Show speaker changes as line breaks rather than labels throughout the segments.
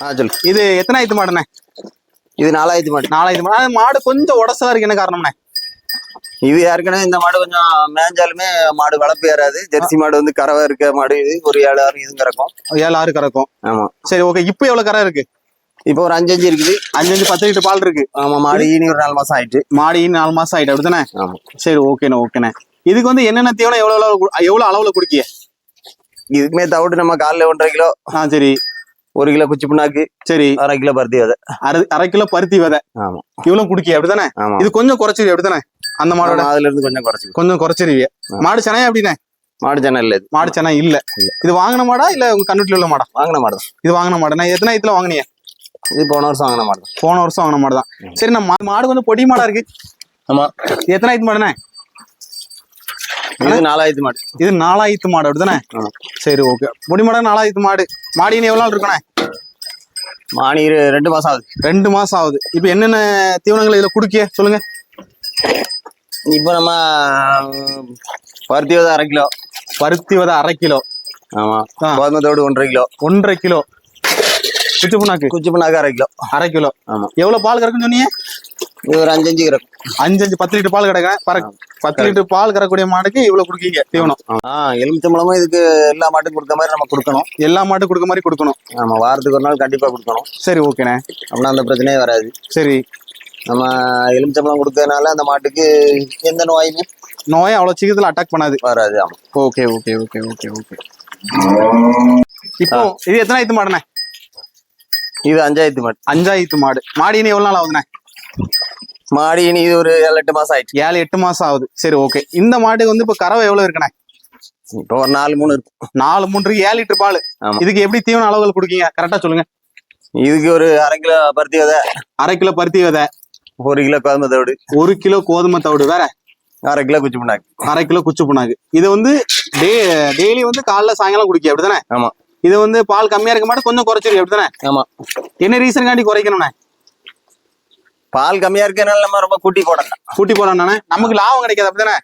ஆ சொல்லு
இது எத்தனை ஆயிரத்து மாடுண்ணே?
இது நாலாயிரத்து மாடு.
நாலாயிரத்து மாடு. மாடு கொஞ்சம் உடசலா இருக்கு என்ன காரணம்ண்ணே?
இது ஏற்கனவே இந்த மாடு கொஞ்சம் மேய்ஞ்சாலுமே மாடு வளர்ப்பு ஏறாது. ஜெர்சி மாடு வந்து கறவை இருக்க மாடு. இது ஒரு ஏழு ஆறு இதுவும் கிடக்கும்
ஏழு ஆறு கறக்கும்.
ஆமா.
சரி ஓகே. இப்போ எவ்வளவு கரை இருக்கு?
இப்போ ஒரு அஞ்சு அஞ்சு இருக்குது.
அஞ்சு அஞ்சு பத்து லிட்டர் பால் இருக்கு.
ஆமா மாடு ஈனி ஒரு நாலு மாசம் ஆயிட்டு.
மாடி நாலு மாசம் ஆயிட்டு. அப்படிதானே?
ஆமா.
சரி ஓகேண்ணே ஓகேண்ணே. இதுக்கு வந்து என்னென்ன தீவனம் எவ்வளவு எவ்வளவு அளவுல குடிக்கிய
இதுக்குமே தவிட்டு நம்ம காலைல ஒன்றரை கிலோ.
ஆ சரி.
ஒரு கிலோ குச்சி புண்ணாக்கு
சரி.
அரை கிலோ பருத்தி விதை.
அரை அரை கிலோ பருத்தி விதை.
ஆமா.
இவ்வளவு குடிக்கிய? அப்படிதானே
ஆமா.
இது கொஞ்சம் குறைச்சிருவி அப்படிதானே அந்த மாடோட.
அதுல இருந்து கொஞ்சம் குறைச்சி
கொஞ்சம் குறைச்சிருவிய. மாடு சென்னையா அப்படிண்ணே
மாடு சேனல் இது.
மாடு சென்னை இல்ல.
இல்ல.
இது வாங்கின மாடா இல்ல உங்க கண்ணுட்டில உள்ள மாடா?
வாங்கின மாடு
இது வாங்கின மாடு. நான் எத்தனை இதுல வாங்கினீங்க?
இது போன வருஷம் வாங்கின மாடு
போன வருஷம் வாங்கின மாடு தான். சரி நம்ம மா- மாடு வந்து பொடி மாடா இருக்கு.
ஆமா.
இது எத்தனை ஆயிரத்து மாடுண்ணே?
இது நாலாயிரத்து மாடு.
இது நாலாயிரத்து மாடு அப்படிதானே. சரி ஓகே. பொடி மாடு நாலாயிரத்து மாடு. மாடி இன்னும் எவ்வளவு நாள் இருக்கண்ணே?
மானி இரு- ரெண்டு மாசம் ஆகுது.
ரெண்டு மாசம் ஆகுது. இப்போ என்னென்ன தீவனங்கள் இதுல குடுக்கிய சொல்லுங்க.
இப்போ நம்ம பருத்தி விதை அரை கிலோ.
பருத்தி விதை அரை கிலோ.
ஆமா.
ஆ.
கோதுமை தோடு ஒன்றரை கிலோ.
ஒன்றரை கிலோ. குச்சி புண்ணாக்கு?
குச்சி புண்ணாக்கு அரை கிலோ.
அரை கிலோ.
ஆமா.
எவ்வளவு பால் கறக்குன்னு சொன்னீங்க?
இது ஒரு அஞ்சு அஞ்சு கிடக்கும்
அஞ்சு அஞ்சு பத்து லிட்டர் பால் கிடக்குறேன். பர பத்து லிட்டர் பால் கறக்கூடிய மாடுக்கு இவ்வளவு குடுக்கீங்க தீவனம்.
ஆ எலுமிச்சம்பழமும் இதுக்கு எல்லா மாட்டுக்கும் கொடுத்த மாதிரி நம்ம கொடுக்கணும்.
எல்லா மாட்டுக்கும் கொடுக்க மாதிரி கொடுக்கணும்.
ஆமா வாரத்துக்கு ஒரு நாள் கண்டிப்பா கொடுக்கணும்.
சரி ஓகேண்ணே.
அப்படின்னா அந்த பிரச்சனையே வராது.
சரி.
நம்ம எலுமிச்சம்பழம் கொடுக்கறதுனால அந்த மாட்டுக்கு எந்த நோயுமே
நோயை அவ்வளவு சீக்கிரத்துல அட்டாக் பண்ணாது.
வராது ஆமா.
Okay okay okay okay okay. இப்போ இது எத்தனை ஆயிரத்து மாடுண்ணே?
இது அஞ்சாயிரத்து மாடு.
அஞ்சாயிரத்து மாடு. மாடி இனி எவ்வளவு நாள் ஆகுதுண்ணே?
மாடி இனி இது ஒரு ஏழு எட்டு மாசம் ஆயிடுச்சு.
ஏழு எட்டு மாசம் ஆகுது. சரி ஓகே இந்த மாட்டுக்கு வந்து இப்ப கறவை எவ்வளவு இருக்குண்ணே?
இப்போ ஒரு நாலு மூணு இருக்கும்
நாலு மூன்று ஏழு லிட்டர் பால். இதுக்கு எப்படி தீவன அளவுகள் கொடுக்கீங்க? கரெக்டா சொல்லுங்க.
இதுக்கு ஒரு அரை கிலோ பருத்தி விதை.
அரை கிலோ பருத்தி விதை.
ஒரு கிலோ கோதுமை தோடு
ஒரு கிலோ கோதுமை தவிடு வேற?
அரை கிலோ குச்சி புண்ணாக்கு.
அரை கிலோ குச்சி புண்ணாக்கு. இது வந்து டே டெய்லி வந்து காலைல சாயங்காலம் குடிக்க அப்படிதானே?
ஆமா.
இது வந்து பால் கம்மியா இருக்க மாட்டே கொஞ்சம் குறைச்சிருக்கு அப்படிதானே?
ஆமா.
என்ன ரீசன் காண்டி குறைக்கணும்ண்ணே?
பால் கம்மியா இருக்கனால நம்ம ரொம்ப கூட்டி போடலாம்
கூட்டி போறானே நமக்கு லாபம் கிடைக்காது அப்படிதானே?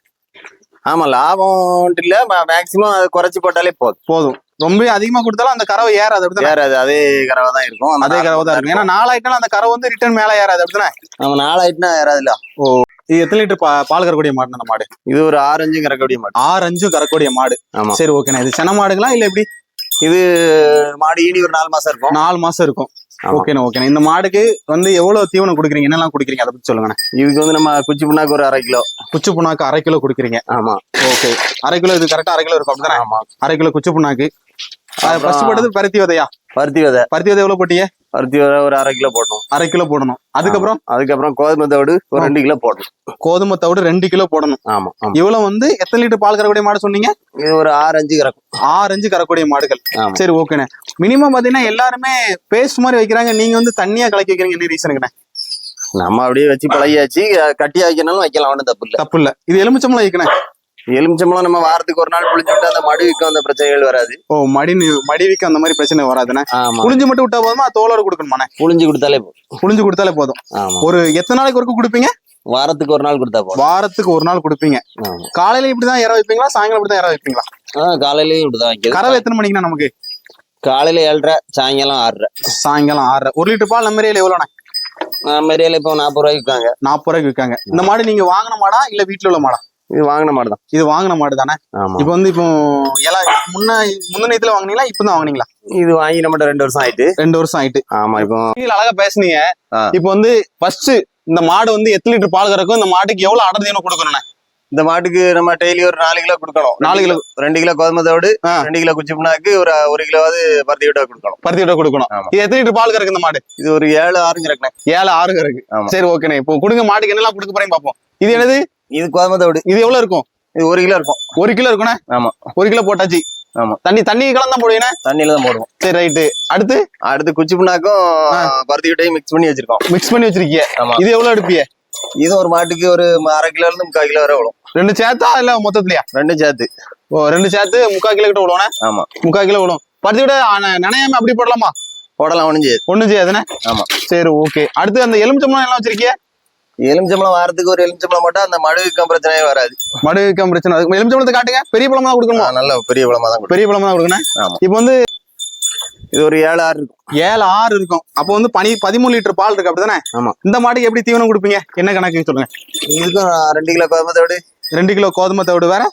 ஆமா லாபம் இல்ல மேக்சிமம் அதை குறைச்சு போட்டாலே போதும்.
போதும். ரொம்ப அதிகமா கொடுத்தாலும் அந்த கறவை ஏறாது அப்படிதானே?
ஏறாது அதே கறவை தான் இருக்கும்.
அதே கறவை தான் இருக்கும். ஏன்னா நாலாயிட்டாலும் அந்த கறவை வந்து ரிட்டர்ன் மேல ஏறாது அப்படிதானே?
நம்ம நாலாயிட்டுனா ஏறாதுல்ல.
இது எத்தனை லிட்டர் பா- பால் கறக்கூடிய மாடு அந்த மாடு?
இது ஒரு ஆரஞ்சு கறக்கக்கூடிய மாடு.
ஆறு அஞ்சு கறக்கூடிய மாடு.
ஆமா.
சரி ஓகேண்ணா இது சென மாடுங்களா இல்ல எப்படி?
இது மாடு ஈனி ஒரு நாலு மாசம் இருக்கும்.
நாலு மாசம் இருக்கும். ஓகேண்ணா ஓகேண்ணா இந்த மாடுக்கு வந்து எவ்வளவு தீவனம் குடுக்குறீங்க? என்னெல்லாம் குடுக்குறீங்க? அதை பத்தி சொல்லுங்கண்ணே.
இதுக்கு வந்து நம்ம குச்சி புண்ணாக்கு ஒரு அரை கிலோ.
குச்சி புண்ணாக்கு அரை கிலோ குடுக்குறீங்க.
ஆமா.
ஓகே அரை கிலோ இது கரெக்டா அரை கிலோ இருக்கும் அப்படிதானே?
ஆமா.
அரை கிலோ குச்சி புண்ணாக்கு. ஃபர்ஸ்ட் போட்டது பருத்தி விதையா?
பருத்தி விதை.
பருத்தி விதை எவ்வளவு போட்டீங்க?
பருத்தி விதை ஒரு அரை கிலோ போட்டோம்
அரை கிலோ போடணும். அதுக்கப்புறம்?
அதுக்கப்புறம் கோதுமை தோடு ஒரு ரெண்டு கிலோ போட்டோம்
கோதுமை தவிடு ரெண்டு கிலோ போடணும்.
ஆமா
இவ்வளவு வந்து எத்தனை லிட்டர் பால் கறக்கூடிய மாடு சொன்னீங்க?
இது ஒரு ஆறு அஞ்சு கறக்கும்.
ஆறு அஞ்சு கறக்கூடிய மாடுகள். சரி ஓகேண்ணே. மினிமம் பாத்தீங்கன்னா எல்லாருமே பேஸ்ட் மாதிரி வைக்கிறாங்க. நீங்க வந்து தண்ணியா கலக்கி வைக்கிறீங்க. என்ன ரீசனுங்கண்ணே
நம்ம அப்படியே வச்சு பழகியாச்சு. அஹ் கட்டி வைக்கனாலும் வைக்கலாம் ஒன்றும் தப்பு இல்ல.
தப்பு இல்ல. இது எலுமிச்சம்பளம் வைக்கணும்.
எலுமிச்சம்பழம் நம்ம வாரத்துக்கு ஒரு நாள் புளிச்சு விட்டு அந்த மடுவிக்கும் அந்த பிரச்சனைகள் வராது.
ஓ மடி மடிவிக்கு அந்த மாதிரி பிரச்சனை வராதுண்ணே. புளிஞ்சு மட்டும் விட்டா போதுமா? தோலோட கொடுக்கணுமாண்ணே?
புளிஞ்சு கொடுத்தாலே போதும்.
புளிஞ்சு கொடுத்தாலே போதும். ஒரு எத்தனை நாளைக்கு ஒருக்க கொடுப்பீங்க?
வாரத்துக்கு ஒரு நாள் கொடுத்தா போதும்.
வாரத்துக்கு ஒரு நாள் கொடுப்பீங்க. காலையில இப்படிதான் இற வைப்பீங்களா? சாயங்காலம் இப்படிதான் இற வைப்பீங்களா?
காலையிலயும் இப்படிதான் வைக்கிறது.
கறவை எத்தனை மணிக்குண்ணா நமக்கு?
காலையில ஏழரை சாயங்காலம் ஆறரை.
சாயங்காலம் ஆறரை. ஒரு லிட்டர் பால் நம்ம ஏரியால எவ்வளோண்ணே?
மெரியால இப்போ நாற்பது ரூபாய்க்கு விற்காங்க.
நாற்பது ரூபாய்க்கு விற்காங்க. இந்த மாடு நீங்க வாங்கின மாடா? இல்ல வீட்டுல உள்ள மாடா?
இது வாங்கின மாடு தான்.
இது வாங்கின மாடு தானே? இப்போ வந்து இப்போ எல்லாம் முன்ன முன்னணியத்துல வாங்குனீங்களா இப்பதான் வாங்குனீங்களா?
இது வாங்கி நம்மகிட்ட ரெண்டு வருஷம் ஆயிட்டு.
ரெண்டு வருஷம் ஆயிட்டு.
ஆமா இப்போ
நீங்க அழகா பேசுனீங்க. இப்போ வந்து ஃபர்ஸ்ட் இந்த மாடு வந்து எத்தனை லிட்டர் பால் கறக்கும்? இந்த மாட்டுக்கு எவ்வளவு அடர் தீவனம் கொடுக்கணும்ண்ணே
இந்த மாட்டுக்கு நம்ம டெய்லி ஒரு நாலு கிலோ கொடுக்கணும்.
நாலு கிலோ.
ரெண்டு கிலோ கோதுமை தோடு
ஆ.
ரெண்டு கிலோ குச்சி புண்ணாக்கு ஒரு ஒரு கிலோவாவது பருத்தி விட்டா கொடுக்கணும்.
பருத்தி விட கொடுக்கணும். இது எத்தனை லிட்டர் பால் கறக்கு இந்த மாடு?
இது ஒரு ஏழு ஆறுங்க இருக்கணும்
ஏழு ஆறு கறக்கு. சரி ஓகேண்ணே இப்போ கொடுங்க மாட்டுக்கு என்னெல்லாம் கொடுக்க போறேன் பாப்போம் இது என்னது?
இது கோதுமை தோடு
இது எவ்வளவு இருக்கும்?
இது ஒரு கிலோ இருக்கும்.
ஒரு கிலோ இருக்குண்ணே
ஆமா.
ஒரு கிலோ போட்டாச்சு.
ஆமா.
தண்ணி தண்ணி கலந்து தான் போடுவீங்க
தண்ணியில தான் போடுவோம்.
சரி ரைட்டு. அடுத்து?
அடுத்து குச்சி புண்ணாக்கும் பருத்தி விட்டையும் மிக்ஸ் பண்ணி வச்சிருக்கோம்.
மிக்ஸ் பண்ணி வச்சிருக்கீங்க
ஆமா.
இது எவ்வளவு எடுப்பீங்க
இது ஒரு மாட்டுக்கு ஒரு அரை கிலோல இருந்து முக்கால் கிலோ வரை விழும்.
ரெண்டு சேர்த்தா இல்ல மொத்தத்துலயா?
ரெண்டும் சேர்த்து.
ஓ ரெண்டு சேர்த்து முக்கால் கிலோ கிட்ட விடுவோண்ணே
ஆமா.
முக்கால் கிலோ விடும் பருத்தி விட நனையாம அப்படி போடலாமா?
போடலாம் ஒண்ணும் செய்யாது.
ஒண்ணும் செய்யாதுண்ணே?
ஆமா.
சரி ஓகே அடுத்து அந்த எலுமிச்சம்பழம் எல்லாம் வச்சிருக்கீங்க
எலுமிச்சம்பழம் வாரத்துக்கு ஒரு எலுமிச்சம்பழம் போட்டா அந்த மடுவிற்கும் பிரச்சனையே வராது.
மடுக்கம் பிரச்சனை. அதுக்கு எலுமிச்சம்பழத்தை காட்டுங்க. பெரிய பழமா தான் கொடுக்கணுமா?
நல்ல பெரிய பழமா தான்
பெரிய பழமா தான் கொடுக்கணும். இப்போ வந்து
இது ஒரு ஏழு ஆறு இருக்கும்.
ஏழு ஆறு இருக்கும். அப்போ வந்து பனி பதிமூணு லிட்டர் பால் இருக்கு அப்படிதானே?
ஆமா.
இந்த மாட்டுக்கு எப்படி தீவனம் கொடுப்பீங்க? என்ன கணக்குன்னு சொல்லுங்க.
இதுக்கும் ரெண்டு கிலோ கோதுமத்தோடு
ரெண்டு கிலோ கோதுமை தவிடு வேற?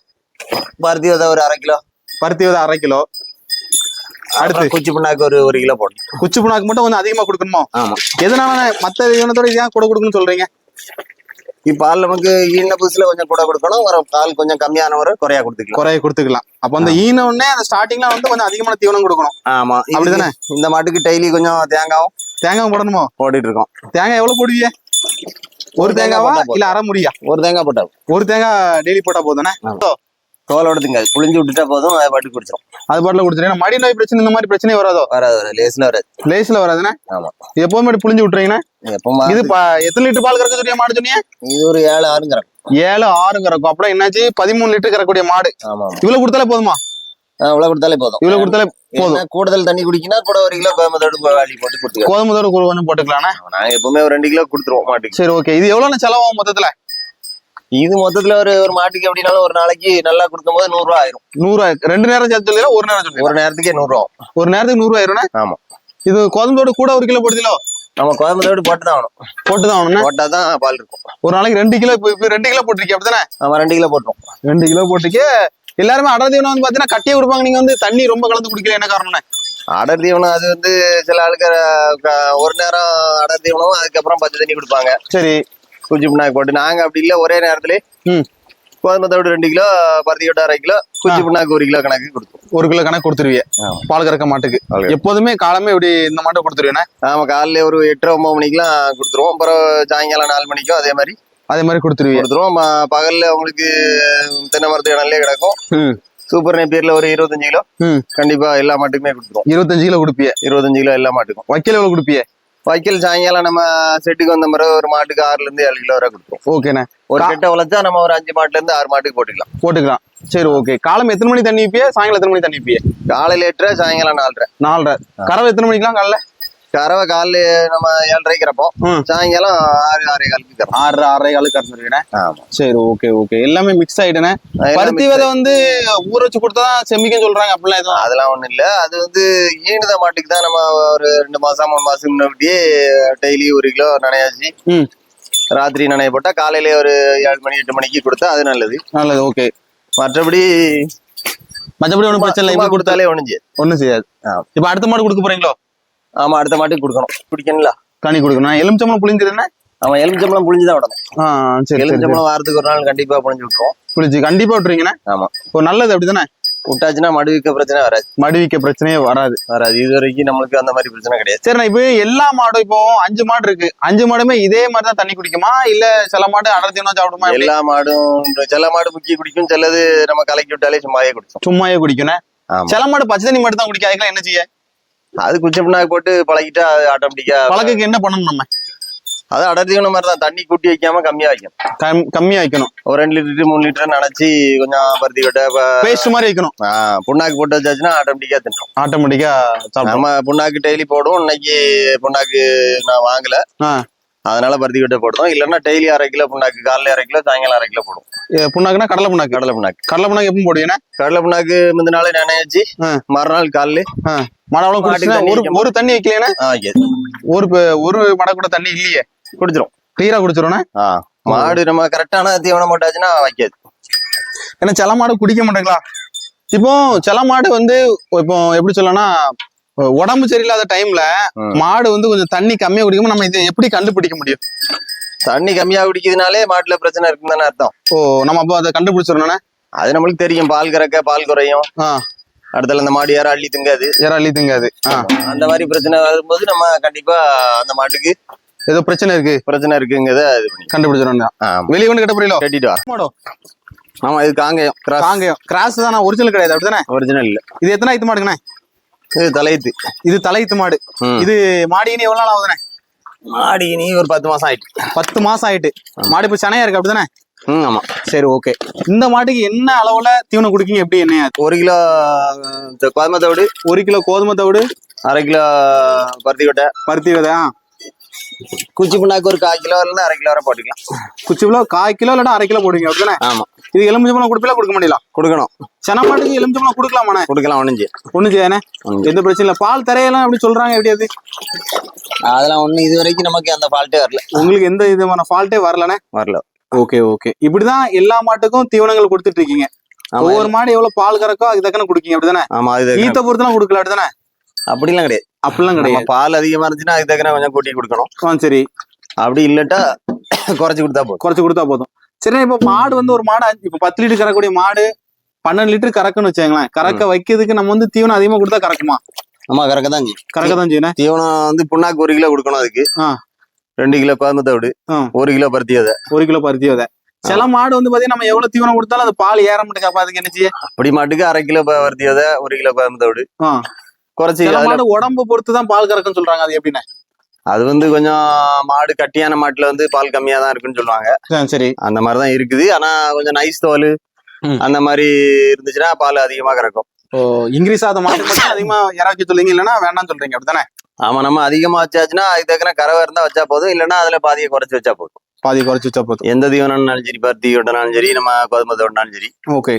பருத்தி விதை ஒரு அரை கிலோ.
பருத்தி விதை அரை கிலோ. அடுத்து.
குச்சி புண்ணாக்கு ஒரு ஒரு கிலோ போடணும்.
குச்சி புண்ணாக்கு மட்டும் கொஞ்சம் அதிகமா கொடுக்கணுமோ?
ஆமா.
எதனால மத்த தீவனத்தோட ஏன் கூட கொடுக்கணும்னு சொல்றீங்க?
இப்ப பால் நமக்கு ஈன புதுசுல கொஞ்சம் கூட கொடுக்கணும் வர பால் கொஞ்சம் கம்மியானவரை குறையா கொடுத்துக்கலாம்.
குறைய கொடுத்துக்கலாம். அப்ப அந்த ஈன உடனே அந்த ஸ்டார்டிங்ல வந்து கொஞ்சம் அதிகமான தீவனம் கொடுக்கணும்.
ஆமா.
அப்படிதானே?
இந்த மாட்டுக்கு டெய்லி கொஞ்சம் தேங்காவும்
தேங்காய் போடணுமோ?
போட்டுட்டு இருக்கோம்
தேங்காய் எவ்வளவு போடுவீங்க ஒரு தேங்காவா
போதும்.
இல்ல அரை முடியா?
ஒரு தேங்காய் போட்டா
ஒரு தேங்காய் டெய்லி போட்டா போதுனே
தோலோட திங்காது புளிஞ்சு விட்டுட்டா போதும் அதை பாட்டு குடிச்சிடும்
அது பாட்டில் கொடுத்துருங்க மடி நோய் பிரச்சனை இந்த மாதிரி பிரச்சனை வராதோ?
வராது வராது. லேஸ்ல வராது.
லேஸ்ல வராதுண்ணே
ஆமா.
எப்பவுமே புளிஞ்சு விட்டுறீங்கண்ணே?
எப்பமா
இது எத்தனை லிட்டர் பால் கறக்க சொன்னீங்க மாடு சொன்னீங்க?
இது ஒரு ஏழு ஆறுங்கிறோம்
ஏழு ஆறு கறக்கும். அப்புறம் என்னாச்சு? பதிமூணு லிட்டர் கறக்கூடிய மாடு. இவ்வளவு கொடுத்தாலே போதுமா?
இவ்வளவு கொடுத்தாலே போதும்.
இவ்வளவு கொடுத்தாலே போதும்.
கூடுதல் தண்ணி குடிக்கினா கூட ஒரு கிலோ கோயம்பத்தோடு அள்ளி போட்டு கொடுத்துக்கலாம்.
கோதுமை தோடு கொஞ்சம் போட்டுக்கலாண்ணே?
நாங்க எப்பவுமே ஒரு ரெண்டு கிலோ கொடுத்துருவோம் மாட்டுக்கு.
சரி ஓகே. இது எவ்வளவு செலவாகும் மொத்தத்துல?
இது மொத்தத்துல ஒரு ஒரு மாட்டுக்கு எப்படினாலும் ஒரு நாளைக்கு நல்லா கொடுக்கும்போது நூறு ரூபா ஆயிரும்.
நூறு ரெண்டு நேரம் சேர்த்து சொல்லி ஒரு நேரம் சொல்லி
ஒரு நேரத்துக்கே நூறு ரூபா.
ஒரு நேரத்துக்கு நூறு ஆயிரும்ண்ணே
ஆமா.
இது கோதுமை தோடு கூட ஒரு கிலோ போடுதலோ
நம்ம கோயம்பத்தோடு போட்டு தான் ஆகணும்.
போட்டு தான் ஆகணும்ண்ணே
போட்டா தான் பால் இருக்கும்.
ஒரு நாளைக்கு ரெண்டு கிலோ இப்போ இப்போ ரெண்டு கிலோ போட்டிருக்கீங்க அப்படிதானே
நம்ம ரெண்டு கிலோ போட்டுரும்.
ரெண்டு கிலோ போட்டிருக்கே எல்லாருமே அடர் தீவனம் வந்து பாத்தீங்கன்னா கட்டியே கொடுப்பாங்க. நீங்க வந்து தண்ணி ரொம்ப கலந்து குடிக்கல என்ன காரணம்னு?
அடர் தீவனம் அது வந்து சில ஆளுக்கு ஒரு நேரம் அடர் தீவனம் அதுக்கப்புறம் பச்சை தண்ணி கொடுப்பாங்க.
சரி.
குச்சி புண்ணாக்கு போட்டு. நாங்க அப்படி இல்ல ஒரே நேரத்துல
ம்.
கோதுமத்தோடு ரெண்டு கிலோ பருத்தி கொட்டை அரை கிலோ குச்சி புண்ணாக்கு ஒரு கிலோ கணக்கு கொடுப்போம்
ஒரு கிலோ கணக்கு கொடுத்துருவீங்க
ஆமா.
பால் கறக்க மாட்டுக்கு. எப்போதுமே காலமே இப்படி இந்த மாட்டை கொடுத்துருவேண்ணே
நாம காலையில ஒரு எட்டரை ஒன்பது மணிக்கெல்லாம் கொடுத்துருவோம். அப்புறம் சாயங்காலம் நாலு மணிக்கும் அதே மாதிரி
அதே மாதிரி கொடுத்துருவீங்க
கொடுத்துருவோம். பகல்ல உங்களுக்கு தென்னை மரத்து இடம் கிடக்கும். சூப்பர் நேப்பியர்ல ஒரு இருபத்தஞ்சு கிலோ. கண்டிப்பா எல்லா மாட்டுக்குமே கொடுத்துருவோம்.
இருபத்தஞ்சு கிலோ கொடுப்பிய.
இருபத்தஞ்சு கிலோ எல்லா மாட்டுக்கும்.
வைக்கல் எவ்வளவு கொடுப்பிய?
வைக்கல் சாயங்காலம் நம்ம செட்டுக்கு வந்த பிறகு ஒரு மாட்டுக்கு ஆறுல இருந்து ஏழு கிலோ வரை கொடுத்துருவோம்
ஓகேண்ணே.
ஒரு கெட்ட உழைச்சா நம்ம ஒரு அஞ்சு மாட்டுல இருந்து ஆறு மாட்டுக்கு போட்டுக்கலாம்.
போட்டுக்கலாம். சரி ஓகே. காலம் எத்தனை மணி தண்ணி வைப்பிய? சாயங்காலம் எத்தனை மணி தண்ணி வைப்பிய?
காலையில எட்டரை சாயங்காலம் நாலரை.
நாலரை. கறவை எத்தனை மணிக்கெல்லாம் காலைல?
கறவை காலைல நம்ம ஏழரைக்கு இறப்போம். சாயங்காலம் ஆறு ஆறே காலுக்கு
ஆறு ஆறரை காலு கறந்துருக்கேன்
ஆமா.
சரி ஓகே ஓகே எல்லாமே மிக்ஸ் ஆயிட்டேனே? பருத்தி விதை வந்து ஊற வச்சு கொடுத்தா செமிக்கும் சொல்றாங்க அப்படிலாம் எதுவும்
அதெல்லாம் ஒண்ணும் இல்ல. அது வந்து ஈனுத மாட்டுக்கு தான் நம்ம ஒரு ரெண்டு மாசம் மூணு மாசம் முன்னாடியே டெய்லி ஒரு கிலோ நனையாச்சு. ராத்திரி நனைய போட்டா காலையில ஒரு ஏழு மணி எட்டு மணிக்கு கொடுத்தா அது நல்லது.
நல்லது ஓகே
மற்றபடி
மற்றபடி ஒன்றும் பிரச்சனை இல்லை.
கொடுத்தாலே ஒண்ணும் செய்யாது.
ஒன்றும் செய்யாது. இப்போ அடுத்த மாடு கொடுக்க போறீங்களோ?
ஆமா அடுத்த மாட்டுக்கு கொடுக்கணும். குடிக்கணும்ல
கனி கொடுக்கணும். எலுமிச்சம்பளம் புளிஞ்சிருந்தேன்
அவன் எலுமிச்சம்பளம் புளிஞ்சுதான் விடணும்
சரி சரி, சரி.
எலுமிச்சம்பளம் வாரத்துக்கு ஒரு நாள் கண்டிப்பா புளிஞ்சு விட்டுருவோம்.
புளிச்சு கண்டிப்பா விட்டுறீங்கண்ணே
ஆமா.
இப்போ நல்லது அப்படிதானே?
விட்டாச்சுன்னா மடுவிக்க பிரச்சனை வராது.
மடிவிக்க பிரச்சனையே வராது.
வராது. இது வரைக்கும் நம்மளுக்கு அந்த மாதிரி பிரச்சனை கிடையாது.
சரிண்ணா இப்போ எல்லா மாடும் இப்போ அஞ்சு மாடு இருக்கு. அஞ்சு மாடுமே இதே மாதிரி தான் தண்ணி குடிக்குமா? இல்ல சில மாடு அடர்த்தினா சாப்பிடுமா?
எல்லா மாடும் சில மாடு முக்கிய குடிக்கும் சிலது நம்ம கலக்கி விட்டாலே சும்மாவே குடிச்சோம்.
சும்மாவே குடிக்கணும். சில மாடு பச்சை தண்ணி மட்டும் தான் குடிக்கும் அதுக்கெல்லாம் என்ன செய்ய?
அது குச்சி புண்ணாக்கு போட்டு பழகிட்டா அது ஆட்டோமேட்டிக்கா
பழக்கக்கு என்ன பண்ணணும் நம்ம?
அது அடர்த்தியான மாதிரி தான் தண்ணி கூட்டி வைக்காம கம்மியா வைக்கும்
கம்- கம்மியா வைக்கணும்.
ஒரு ரெண்டு லிட்டர் மூணு லிட்டர் நினைச்சு கொஞ்சம் பருத்தி கொட்டை ப-
பேஸ்ட் மாதிரி வைக்கணும்.
புண்ணாக்கு போட்டு வச்சாச்சுன்னா ஆட்டோமேட்டிக்கா தின்றோம்
ஆட்டோமேட்டிக்கா
நம்ம புண்ணாக்கு டெய்லி போடுவோம். இன்னைக்கு புண்ணாக்கு நான் வாங்கல. அதனால பருத்தி கொட்டை போடுவோம் இல்லைன்னா டெய்லி அரை கிலோ புண்ணாக்கு காலைல அரை கிலோ சாயங்காலம் அரை கிலோ போடுவோம்.
எ, புண்ணாக்குனா கடலை புண்ணாக்கு?
கடலை புண்ணாக்கு.
கடலை புண்ணாக்கு எப்பவும் போடுவீங்க?
கடலை புண்ணாக்கு முந்தின நாளே நினைச்சு. மறுநாள் காலைல
மழை ஒரு? ஒரு தண்ணி
yes.
ஒரு ஒரு மடை கூட தண்ணி இல்லையே?
குடிச்சிரும்.
கிளியரா குடிச்சிருவோண்ணே
ஆ. மாடு நம்ம கரெக்டான தீவனம் போட்டாச்சுன்னா வைக்காது.
ஏன்னா சில மாடு குடிக்க மாட்டேங்களா? இப்போ சில மாடு வந்து இப்போ எப்படி சொல்லனா உடம்பு சரியில்லாத டைம்ல. மாடு வந்து கொஞ்சம் தண்ணி கம்மியா குடிக்கும் நம்ம இதை எப்படி கண்டுபிடிக்க முடியும்?
தண்ணி கம்மியா குடிக்கிறதுனாலே மாட்டுல பிரச்சனை இருக்குன்னு தானே அர்த்தம்.
ஓ நம்ம அப்போ அதை கண்டுபிடிச்சிடணும்னா
அது நம்மளுக்கு தெரியும். பால் கறக்க பால் குறையும். அடுத்தல இந்த மாடு யாரும் அள்ளி திங்காது.
யாரும் அள்ளி திங்காது.
அந்த மாதிரி பிரச்சனை வரும்போது நம்ம கண்டிப்பா அந்த மாட்டுக்கு
ஏதோ பிரச்சனை இருக்கு.
பிரச்சனை இருக்குங்கிறத
கண்டுபிடிச்சிடணும்
ஆமா.
வெளியே கொண்டு கட்ட புரியல
கட்டிட்டு வா. ஆமா இது காங்கயம்.
காங்கயம். கிராஸ் தான்? ஒரிஜினல் கிடையாது. அப்படிதானே
ஒரிஜினல் இல்ல.
இது எத்தனை ஐத்து மாடுங்கண்ணே?
இது தலையத்து
இது தலையத்து மாடு. இது மாடின்னு எவ்வளவு நாள் ஆகுதுண்ணே?
மாடி நீ ஒரு பத்து மாசம் ஆயிட்டு.
பத்து மாசம் ஆயிட்டு. மாடு இப்ப சனையா இருக்கு அப்படிதானே?
ம் ஆமா.
சரி ஓகே இந்த மாட்டுக்கு என்ன அளவுல தீவனம் குடிக்கீங்க? எப்படி என்ன?
ஒரு கிலோ கோதுமை தவிடு.
ஒரு கிலோ கோதுமை தவிடு
அரை கிலோ பருத்தி கொட்டை.
பருத்தி விதை ஆ.
குச்சி புண்ணாக்கு ஒரு கால் கிலோ இருந்து அரை கிலோ வரை போட்டுக்கலாம்.
குச்சி கிலோ கால் கிலோ இல்லைன்னா அரை கிலோ போடுவீங்க அப்படிதானே?
ஆமா.
இது எலுமிச்சம்பழம் கொடுப்பீங்களா கொடுக்க மாட்டீங்களா?
கொடுக்கணும்.
சென மாட்டுக்கு எலுமிச்சம்பழம் கொடுக்கலாமாண்ணே?
கொடுக்கலாம்
ஒண்ணு செய்யானே
ஒண்ணும்
எந்த பிரச்சனை இல்லை. பால் தரையெல்லாம் எப்படி சொல்றாங்க எப்படி அது?
அதெல்லாம் ஒண்ணு இது வரைக்கும் நமக்கு அந்த ஃபால்ட்டே வரல.
உங்களுக்கு எந்த விதமான ஃபால்ட்டே வரலண்ணே?
வரல.
Okay okay. இப்படிதான் எல்லா மாட்டுக்கும் தீவனங்கள் கொடுத்துட்டு இருக்கீங்க. ஒவ்வொரு மாடு எவ்வளவு பால் கறக்கோ அதுக்கு தக்கன குடிக்கீங்க அப்படிதானே?
ஆமா அது
ஈத்த பொறுத்தெல்லாம் கொடுக்கல அப்படிதானே?
அப்படிலாம் கிடையாது.
அப்படிலாம் கிடையாது.
பால் அதிகமா இருந்துச்சுன்னா அதுக்கு தக்கன கொஞ்சம் கூட்டி கொடுக்கணும்.
சரி.
அப்படி இல்லட்டா குறைச்சு கொடுத்தா போதும்.
குறைச்சு கொடுத்தா போதும். சரி இப்போ மாடு வந்து ஒரு மாடு இப்போ பத்து லிட்டர் கறக்கக்கூடிய மாடு பன்னெண்டு லிட்டர் கறக்குன்னு வச்சுங்களேன் கறக்க வைக்கிறதுக்கு நம்ம வந்து தீவனம் அதிகமா கொடுத்தா கறக்குமா?
ஆமா கறக்க தான்
கறக்க தான் செய்யணும்
தீவனம் வந்து புண்ணாக்கு ஒரு கிலோ கொடுக்கணும் அதுக்கு. ரெண்டு கிலோ கோதுமை தவிடு. ஒரு கிலோ பருத்தி விதை.
ஒரு கிலோ பருத்தி விதை. சில மாடு வந்து பாத்தீங்கன்னா நம்ம எவ்வளவு தீவனம் கொடுத்தாலும் அது பால் ஏற மாட்டேங்க அதுக்கு என்ன செய்ய?
அப்படி மாட்டுக்கு அரை கிலோ பருத்தி விதை ஒரு கிலோ தவிடு
ஆ.
குறைச்சி
உடம்பு பொறுத்து தான் பால் கறக்குன்னு சொல்றாங்க அது எப்படின்னா?
அது வந்து கொஞ்சம் மாடு கட்டியான மாட்டுல வந்து பால் கம்மியா தான் இருக்குன்னு சொல்லுவாங்க.
சரி.
அந்த மாதிரி தான் இருக்குது. ஆனா கொஞ்சம் நைஸ் தோல். அந்த மாதிரி இருந்துச்சுன்னா பால் அதிகமா கறக்கும்.
ஓ இங்கிலீஷ் ஆத மாடு மட்டும் அதிகமா இறக்கி சொல்லுங்க இல்லைன்னா வேண்டாம்னு சொல்றீங்க அப்படிதானே
ஆமா நம்ம அதிகமா வச்சாச்சுன்னா அதுக்கு கறவை இருந்தா வச்சா போதும் இல்லைன்னா அதுல பாதியை குறைச்சு வச்சா போதும்.
பாதி குறைச்சு வச்சா போதும்.
எந்த தீவனம்னாலும் சரி பருத்தி விட்டனாலும் சரி நம்ம கோதுமை தோட்டினாலும் சரி.
ஓகே.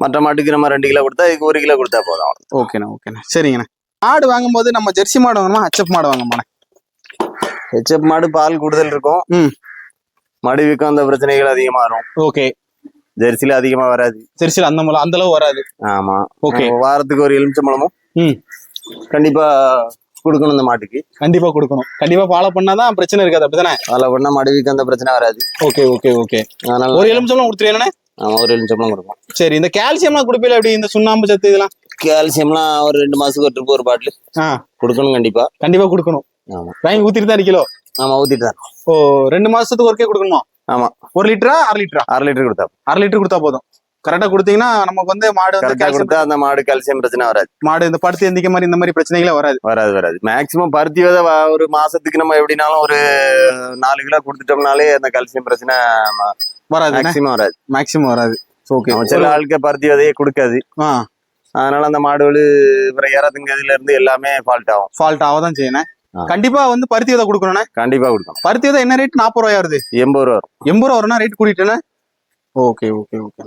மற்ற மாட்டுக்கு நம்ம ரெண்டு கிலோ கொடுத்தா இதுக்கு ஒரு கிலோ கொடுத்தா போதும்.
ஓகேண்ணா ஓகேண்ணா. சரிங்கண்ணா. மாடு வாங்கும்போது நம்ம ஜெர்சி மாடு வாங்கணுமா ஹச்எப் மாடு வாங்கணுமா
ஹெச்எப் மாடு பால் கூடுதல் இருக்கும்.
ம்.
மடி வீக்கம் அந்த பிரச்சனைகள் அதிகமா வரும்
ஓகே.
ஜெர்சில அதிகமா வராது.
ஜெர்சியில் அந்த மூலம் அந்த அளவு வராது.
ஆமா.
ஓகே.
வாரத்துக்கு ஒரு எலுமிச்சம்பழமும்
ம்.
கண்டிப்பா கொடுக்கணும் இந்த மாட்டுக்கு.
கண்டிப்பா கொடுக்கணும். கண்டிப்பா ஃபாலோ பண்ணாதான் பிரச்சனை இருக்காது அப்படிதானே?
அதில் பண்ணா மடி வீக்கம் அந்த பிரச்சனை வராது.
Okay okay okay.
அதனால
ஒரு எலுமிச்சம்பழம் கொடுத்துருவேண்ணே
ஆமா ஒரு எலுமிச்சம்பழம் கொடுக்கும்
சரி இந்த கால்சியம்லாம் கொடுப்பீல எப்படி? இந்த சுண்ணாம்பு சத்து இதெல்லாம்?
கால்சியம்லாம் ஒரு ரெண்டு மாசத்துக்கு ஒரு ட்ரிப் ஒரு பாட்டில்.
ஆ.
கொடுக்கணும் கண்டிப்பா.
கண்டிப்பா கொடுக்கணும்.
ஆமா.
வாங்கி ஊத்திட்டு தான் கிலோ
ஆமா ஊத்திட்டு தான்.
ஓ ரெண்டு மாசத்துக்கு ஒருக்கே கொடுக்கணுமா?
ஆமா.
ஒரு லிட்டரா அரை லிட்டரா?
அரை லிட்டர் கொடுத்தா
அரை லிட்டர் கொடுத்தா போதும். கரெக்டா கொடுத்தீங்கன்னா நமக்கு வந்து மாடு வந்து
கொடுத்தா அந்த மாடு கால்சியம் பிரச்சனை வராது.
மாடு இந்த படுத்து எந்திக்க மாதிரி இந்த மாதிரி பிரச்சனைகளே வராது.
வராது வராது. மேக்சிமம் பருத்தி விதை ஒரு மாசத்துக்கு நம்ம எப்படினாலும் ஒரு நாலு கிலோ கொடுத்துட்டோம்னாலே அந்த கால்சியம் பிரச்சனை
வராது
மேக்சிமம் வராது.
மேக்ஸிமம் வராது. ஓகே
சில ஆளுக்கு பருத்தி விதையே கொடுக்காது. அதனால அந்த மாடுகள் அப்புறம் இறதுங்கிறதுல இருந்து எல்லாமே ஃபால்ட் ஆகும்.
ஃபால்ட் ஆகதான் செய்யணும்
ஆ.
கண்டிப்பா வந்து பருத்தி விதை கொடுக்கணும்ண்ணே
கண்டிப்பா கொடுக்கணும்.
பருத்தி விதை என்ன ரேட் நாற்பது ரூபாயா வருது?
எண்பது ரூபா
எண்பது ரூபா வரும்னா ரேட் கூட்டிட்டேண்ணே ஓகே ஓகே ஓகே